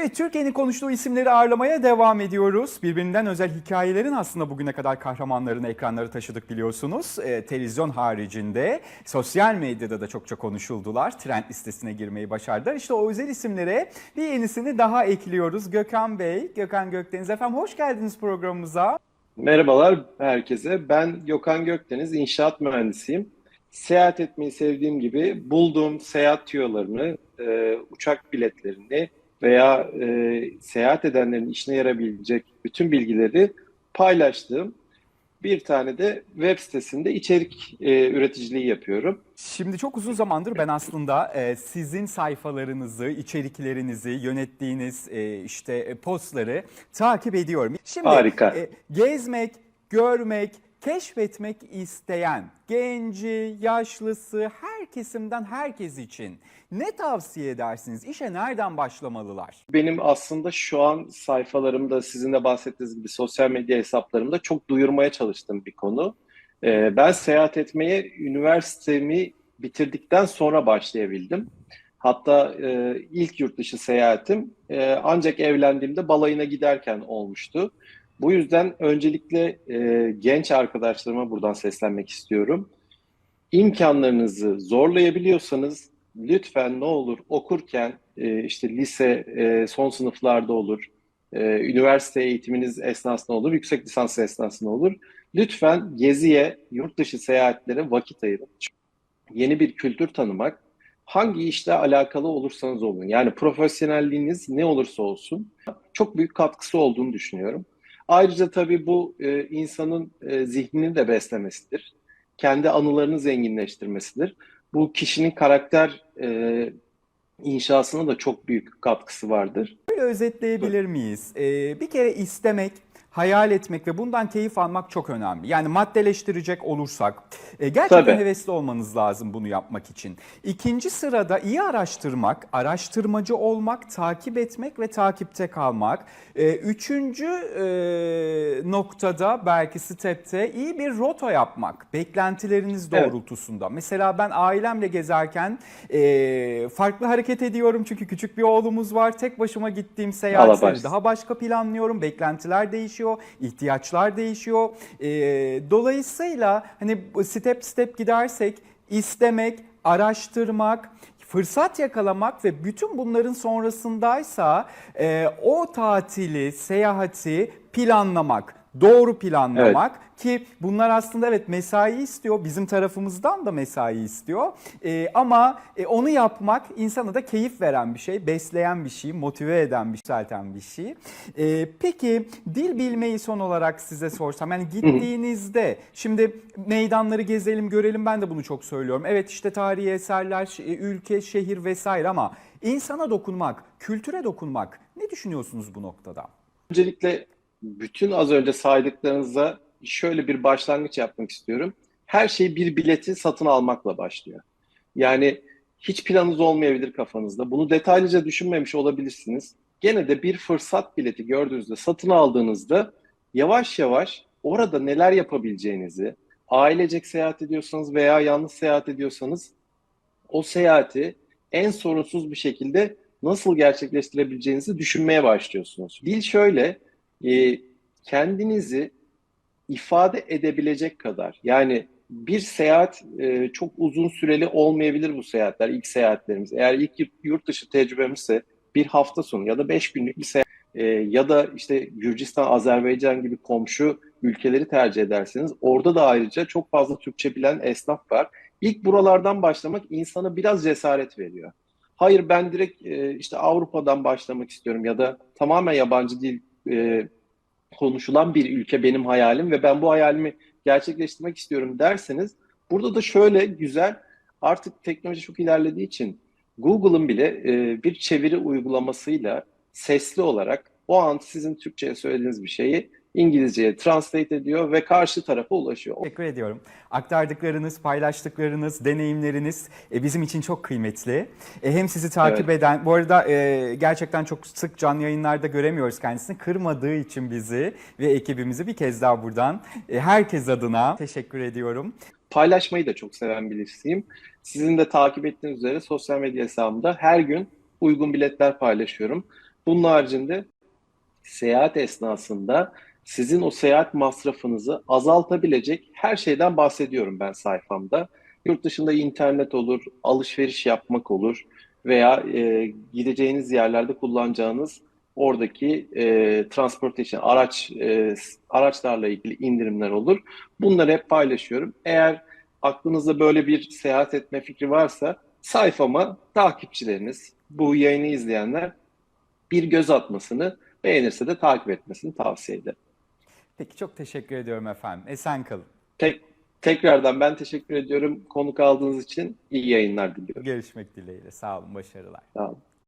Evet, Türkiye'nin konuştuğu isimleri ağırlamaya devam ediyoruz. Birbirinden özel hikayelerin aslında bugüne kadar kahramanlarını ekranlara taşıdık biliyorsunuz. Ee, televizyon haricinde sosyal medyada da çokça konuşuldular. Trend listesine girmeyi başardılar. İşte o özel isimlere bir yenisini daha ekliyoruz. Gökhan Bey, Gökhan Gökdeniz efendim hoş geldiniz programımıza. Merhabalar herkese. Ben Gökhan Gökdeniz, inşaat mühendisiyim. Seyahat etmeyi sevdiğim gibi bulduğum seyahat tüyolarını, e, uçak biletlerini veya e, seyahat edenlerin işine yarayabilecek bütün bilgileri paylaştığım bir tane de web sitesinde içerik e, üreticiliği yapıyorum. Şimdi çok uzun zamandır ben aslında e, sizin sayfalarınızı, içeriklerinizi, yönettiğiniz e, işte e, postları takip ediyorum. Şimdi Harika. e, gezmek, görmek, keşfetmek isteyen genci, yaşlısı, her kesimden herkes için ne tavsiye edersiniz? İşe nereden başlamalılar? Benim aslında şu an sayfalarımda sizin de bahsettiğiniz gibi sosyal medya hesaplarımda çok duyurmaya çalıştığım bir konu. Ee, ben seyahat etmeye üniversitemi bitirdikten sonra başlayabildim. Hatta e, ilk yurt dışı seyahatim e, ancak evlendiğimde balayına giderken olmuştu. Bu yüzden öncelikle e, genç arkadaşlarıma buradan seslenmek istiyorum. İmkanlarınızı zorlayabiliyorsanız lütfen ne olur okurken e, işte lise e, son sınıflarda olur, e, üniversite eğitiminiz esnasında olur, yüksek lisans esnasında olur. Lütfen geziye, yurt dışı seyahatlere vakit ayırın. Yeni bir kültür tanımak, hangi işle alakalı olursanız olun, yani profesyonelliğiniz ne olursa olsun çok büyük katkısı olduğunu düşünüyorum. Ayrıca tabii bu e, insanın e, zihnini de beslemesidir. Kendi anılarını zenginleştirmesidir. Bu kişinin karakter e, inşasına da çok büyük katkısı vardır. Böyle özetleyebilir miyiz? Ee, bir kere istemek, hayal etmek ve bundan keyif almak çok önemli. Yani maddeleştirecek olursak e, gerçekten Tabii. hevesli olmanız lazım bunu yapmak için. İkinci sırada iyi araştırmak, araştırmacı olmak, takip etmek ve takipte kalmak. E, Üçüncü e, noktada belki stepte iyi bir rota yapmak, beklentileriniz Evet. doğrultusunda. Mesela ben ailemle gezerken e, farklı hareket ediyorum çünkü küçük bir oğlumuz var. Tek başıma gittiğim seyahatleri daha başka planlıyorum. Beklentiler değişiyor, ihtiyaçlar değişiyor. E, dolayısıyla hani step step gidersek istemek, araştırmak, fırsat yakalamak ve bütün bunların sonrasındaysa e, o tatili, seyahati planlamak, doğru planlamak ki bunlar aslında evet mesai istiyor, bizim tarafımızdan da mesai istiyor E, ama e, onu yapmak insana da keyif veren bir şey, besleyen bir şey, motive eden bir yükselten bir şey. E, peki dil bilmeyi son olarak size sorsam yani gittiğinizde şimdi meydanları gezelim görelim ben de bunu çok söylüyorum. Evet işte tarihi eserler, e, ülke, şehir vesaire ama insana dokunmak, kültüre dokunmak ne düşünüyorsunuz bu noktada? Öncelikle bütün az önce saydıklarınıza şöyle bir başlangıç yapmak istiyorum. Her şey bir bileti satın almakla başlıyor. Yani hiç planınız olmayabilir kafanızda. Bunu detaylıca düşünmemiş olabilirsiniz. Gene de bir fırsat bileti gördüğünüzde, satın aldığınızda yavaş yavaş orada neler yapabileceğinizi, ailecek seyahat ediyorsanız veya yalnız seyahat ediyorsanız o seyahati en sorunsuz bir şekilde nasıl gerçekleştirebileceğinizi düşünmeye başlıyorsunuz. Dil şöyle, e, kendinizi ifade edebilecek kadar yani bir seyahat e, çok uzun süreli olmayabilir bu seyahatler, ilk seyahatlerimiz. Eğer ilk yurt, dışı tecrübemizse bir hafta sonu ya da beş günlük bir seyahat e, ya da işte Gürcistan, Azerbaycan gibi komşu ülkeleri tercih ederseniz orada da ayrıca çok fazla Türkçe bilen esnaf var. İlk buralardan başlamak insana biraz cesaret veriyor. Hayır ben direkt e, işte Avrupa'dan başlamak istiyorum ya da tamamen yabancı dil e, konuşulan bir ülke benim hayalim ve ben bu hayalimi gerçekleştirmek istiyorum derseniz burada da şöyle güzel artık teknoloji çok ilerlediği için Google'ın bile e, bir çeviri uygulamasıyla sesli olarak o an sizin Türkçe'ye söylediğiniz bir şeyi İngilizceye translate ediyor ve karşı tarafa ulaşıyor. Teşekkür ediyorum. Aktardıklarınız, paylaştıklarınız, deneyimleriniz e, bizim için çok kıymetli. E, hem sizi takip Evet. eden, bu arada e, gerçekten çok sık canlı yayınlarda göremiyoruz kendisini. Kırmadığı için bizi ve ekibimizi bir kez daha buradan e, herkes adına teşekkür ediyorum. Paylaşmayı da çok seven birisiyim. Sizin de takip ettiğiniz üzere sosyal medya hesabımda her gün uygun biletler paylaşıyorum. Bunun haricinde seyahat esnasında sizin o seyahat masrafınızı azaltabilecek her şeyden bahsediyorum ben sayfamda. Yurt dışında internet olur, alışveriş yapmak olur veya e, gideceğiniz yerlerde kullanacağınız oradaki e, transportation, araç e, araçlarla ilgili indirimler olur. Bunları hep paylaşıyorum. Eğer aklınızda böyle bir seyahat etme fikri varsa sayfama takipçileriniz, bu yayını izleyenler bir göz atmasını, beğenirse de takip etmesini tavsiye ederim. Peki çok teşekkür ediyorum efendim. Esen kalın. Tek, tekrardan ben teşekkür ediyorum konuk aldığınız için. iyi yayınlar diliyorum. Görüşmek dileğiyle. Sağ olun, başarılar. Sağ olun.